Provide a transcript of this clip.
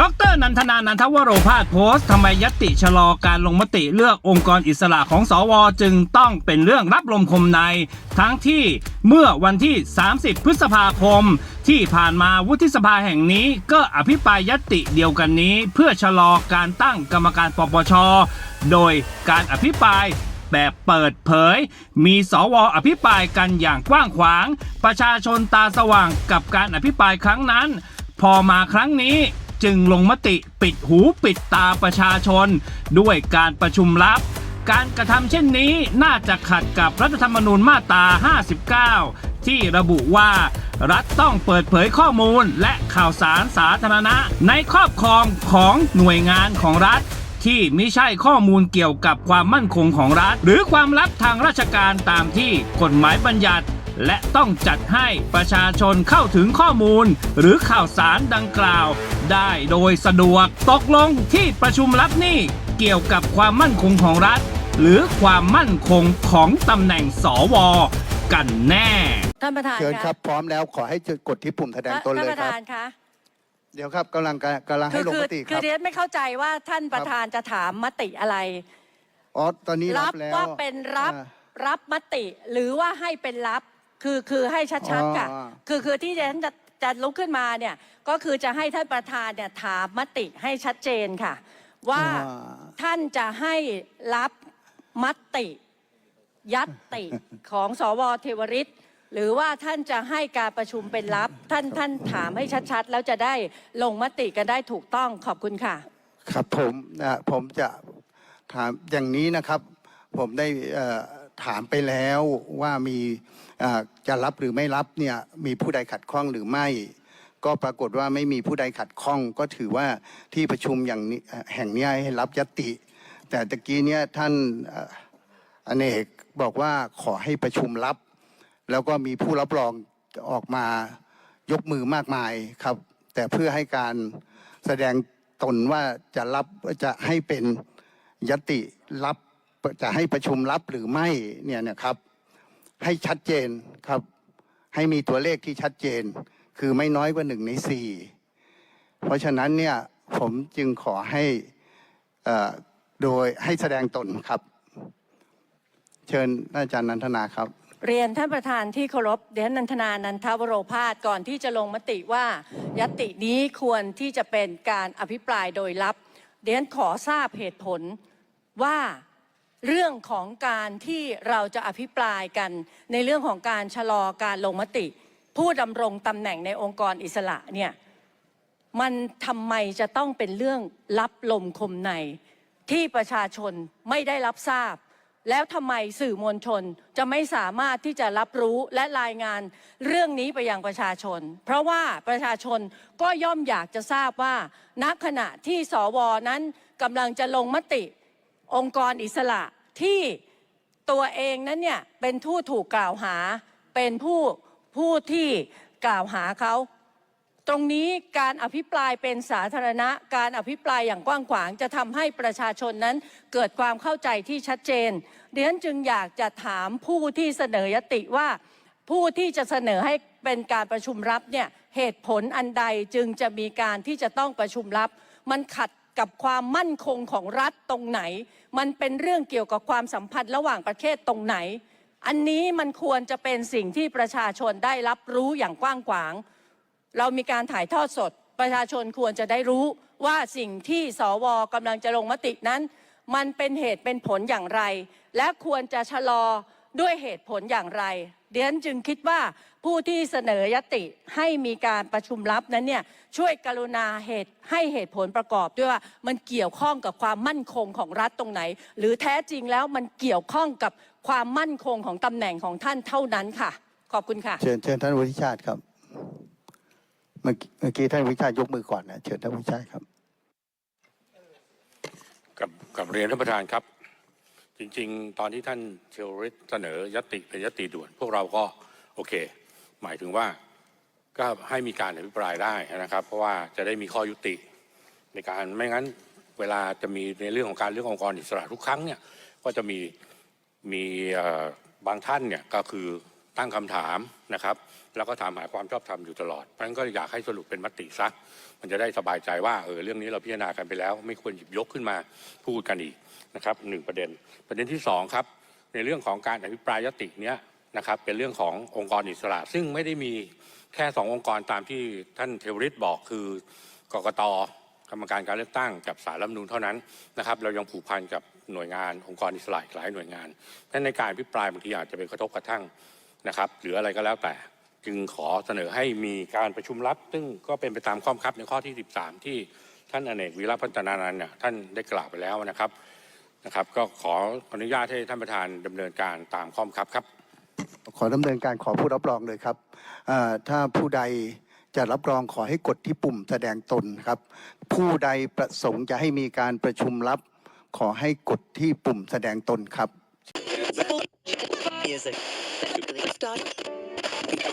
ดรนันทนานันทวโรพาสโพสต์ทำไมยติชะลอการลงมติเลือกองค์กรอิสระของสวจึงต้องเป็นเรื่องรับลมคมใน ทั้งที่เมื่อวันที่ 30 พฤษภาคม ที่ผ่านมาวุฒิสภาแห่งนี้ก็อภิปรายยติเดียวกันนี้ เพื่อชะลอการตั้งกรรมการปปช โดยการอภิปรายแบบเปิดเผย มีสวอภิปรายกันอย่างกว้างขวาง ประชาชนตาสว่างกับการอภิปรายครั้งนั้น พอมาครั้งนี้ จึงลงมติปิดหูปิดตาประชาชน ด้วยการประชุมลับ การกระทำเช่นนี้น่าจะขัดกับรัฐธรรมนูญมาตรา 59 ที่ระบุว่ารัฐต้องเปิดเผยข้อมูลและข่าวสารสาธารณะ ในครอบครองของหน่วยงานของรัฐที่ไม่ใช่ข้อมูลเกี่ยวกับความมั่นคงของรัฐ หรือความลับทางราชการตามที่กฎหมายบัญญัติ และต้องจัดให้ประชาชนเข้าถึงข้อมูล หรือข่าวสารดังกล่าว ได้โดยสะดวกตกลงที่ประชุมลับนี่เกี่ยวกับความมั่นคงของรัฐ หรือความมั่นคงของตำแหน่งสวกันแน่ ท่านประธานเชิญครับ พร้อมแล้วขอให้กดที่ปุ่มแสดงตนท่านเลยประครับธานคะเดี๋ยวครับกำลังกำลังคืให้อลงคือมติคคือรับเรียนไม่เข้าใจว่าท่านประธานจะถามมติอะไรอ๋อตอนนี้รัรับบแล้วว่าเป็นรับอ่ารับมติหรือว่าให้เป็นรับ คือคือให้ชัดๆค่ะ อ๋อ คือคือที่ฉันจะจะลุกขึ้นมาเนี่ยก็คือจะให้ท่านประธานเนี่ยถามมติให้ชัดเจนค่ะ ว่าอ่า ท่านจะให้รับมติ ยัตติ ของสวเทวริตหรือว่าท่านจะให้การประชุมเป็นลับ ท่านท่านถามให้ชัดๆ แล้วจะได้ลงมติกันได้ถูกต้องขอบคุณค่ะ ครับผมนะผมจะถามอย่างนี้นะครับ ผมได้เอ่อ ถามไปแล้วว่ามีจะรับหรือไม่รับเนี่ยมีผู้ใดขัดข้องหรือไม่ ก็ปรากฏว่าไม่มีผู้ใดขัดข้อง ก็ถือว่าที่ประชุมอย่างแห่งนี้ให้รับยติ แต่ตะกี้เนี่ยท่านอเนกบอกว่าขอให้ประชุมรับ แล้วก็มีผู้รับรองออกมายกมือมากมายครับ แต่เพื่อให้การแสดงตนว่าจะรับจะให้เป็นยติรับ จะให้ประชุมรับหรือไม่เนี่ยนะครับ ให้ชัดเจนครับ ให้มีตัวเลขที่ชัดเจน คือไม่น้อยกว่าหนึ่งในสี่เพราะฉะนั้นเนี่ยผมจึงขอให้โดยให้แสดงตนครับ เชิญท่านอาจารย์นันทนาครับ เรียนท่านประธานที่เคารพเดชนันทนานันทวโรพาสก่อนที่จะลงมติว่ายตตินี้ควรที่จะเป็นการอภิปรายโดยลับ เดนขอทราบเหตุผลว่า เรื่องของการที่เราจะอภิปรายกันในเรื่องของการชะลอการลงมติ ผู้ดำรงตำแหน่งในองค์กรอิสระเนี่ยมันทำไมจะต้องเป็นเรื่องลับลมคมในที่ประชาชนไม่ได้รับทราบ แล้วทำไมสื่อมวลชนจะไม่สามารถที่จะรับรู้และรายงานเรื่องนี้ไปยังประชาชน เพราะว่าประชาชนก็ย่อมอยากจะทราบว่าณขณะที่สวนั้นกำลังจะลงมติ องค์กรอิสระที่ตัวเองนั้นเนี่ยเป็นผู้ถูกกล่าวหา เป็นผู้ผู้ที่กล่าวหาเขา ตรงนี้การอภิปรายเป็นสาธารณะ การอภิปรายอย่างกว้างขวาง จะทำให้ประชาชนนั้นเกิดความเข้าใจที่ชัดเจนเดียนจึงอยากจะถามผู้ที่เสนอยติว่าผู้ที่จะเสนอให้เป็นการประชุมรับเนี่ยเหตุผลอันใดจึงจะมีการที่จะต้องประชุมรับ มันขัด กับความมั่นคงของรัฐตรงไหน มันเป็นเรื่องเกี่ยวกับความสัมพันธ์ระหว่างประเทศตรงไหน อันนี้มันควรจะเป็นสิ่งที่ประชาชนได้รับรู้อย่างกว้างขวาง เรามีการถ่ายทอดสด ประชาชนควรจะได้รู้ว่าสิ่งที่สวกำลังจะลงมตินั้น มันเป็นเหตุเป็นผลอย่างไร และควรจะชะลอด้วยเหตุผลอย่างไร เดียนจึงคิดว่าผู้ที่เสนอยติให้มีการประชุมลับนั้นเนี่ยช่วยกรุณาเหตุให้เหตุผลประกอบด้วยว่ามันเกี่ยวข้องกับความมั่นคงของรัฐตรงไหน หรือแท้จริงแล้วมันเกี่ยวข้องกับความมั่นคงของตำแหน่งของท่านเท่านั้นค่ะ ขอบคุณค่ะ เชิญเชิญท่านวุฒิชาติครับเมื่อกี้เมื่อกี้ท่านวุฒิชาติยกมือก่อนนะเชิญท่านวุฒิชาติครับกับกับเรียนท่านประธานครับ จริง ๆ ตอนที่ท่านเชลริสเสนอยติเป็นยติด่วน พวกเราก็โอเค หมายถึงว่าก็ให้มีการอภิปรายได้นะครับ เพราะว่าจะได้มีข้อยุติ ในการไม่งั้นเวลาจะมีในเรื่องของการเรื่ององค์กรอิสระทุกครั้งเนี่ยก็จะมีมีบางท่านเนี่ยก็คือ ตั้งคำถามนะครับ แล้วก็ถามหาความชอบธรรมอยู่ตลอด เพราะฉะนั้นก็อยากให้สรุปเป็นมติซะมันจะได้สบายใจว่าเออเรื่องนี้เราพิจารณากันไปแล้ว ไม่ควรหยิบยกขึ้นมาพูดกันอีกนะครับหนึ่งประเด็น ประเด็นที่สองครับในเรื่องของการอภิปรายยติเนี้ยนะครับเป็นเรื่องขององค์กรอิสระ ซึ่งไม่ได้มีแค่สององค์กรตามที่ท่านเทวริตบอกคือกกตกรรมการการเลือกตั้งกับสารรัฐมนูญเท่านั้นนะครับ เรายังผูกพันกับหน่วยงานองค์กรอิสระหลายหน่วยงานนั้นในการอภิปรายบางทีอาจจะไปกระทบกระทั่ง นะครับหรืออะไรก็แล้วแต่ จึงขอเสนอให้มีการประชุมลับ ซึ่งก็เป็นไปตามข้อบังคับในข้อที่ 13 ที่ท่านอเนกวีรพัฒนานันท์เนี่ยท่านได้กล่าวไปแล้วนะครับนะครับ ก็ขออนุญาตให้ท่านประธานดำเนินการตามข้อบังคับครับ ขอดำเนินการขอผู้รับรองเลยครับเอ่อถ้าผู้ใดจะรับรองขอให้กดที่ปุ่มแสดงตนครับ ผู้ใดประสงค์จะให้มีการประชุมลับ ขอให้กดที่ปุ่มแสดงตนครับ Music. off. Dot.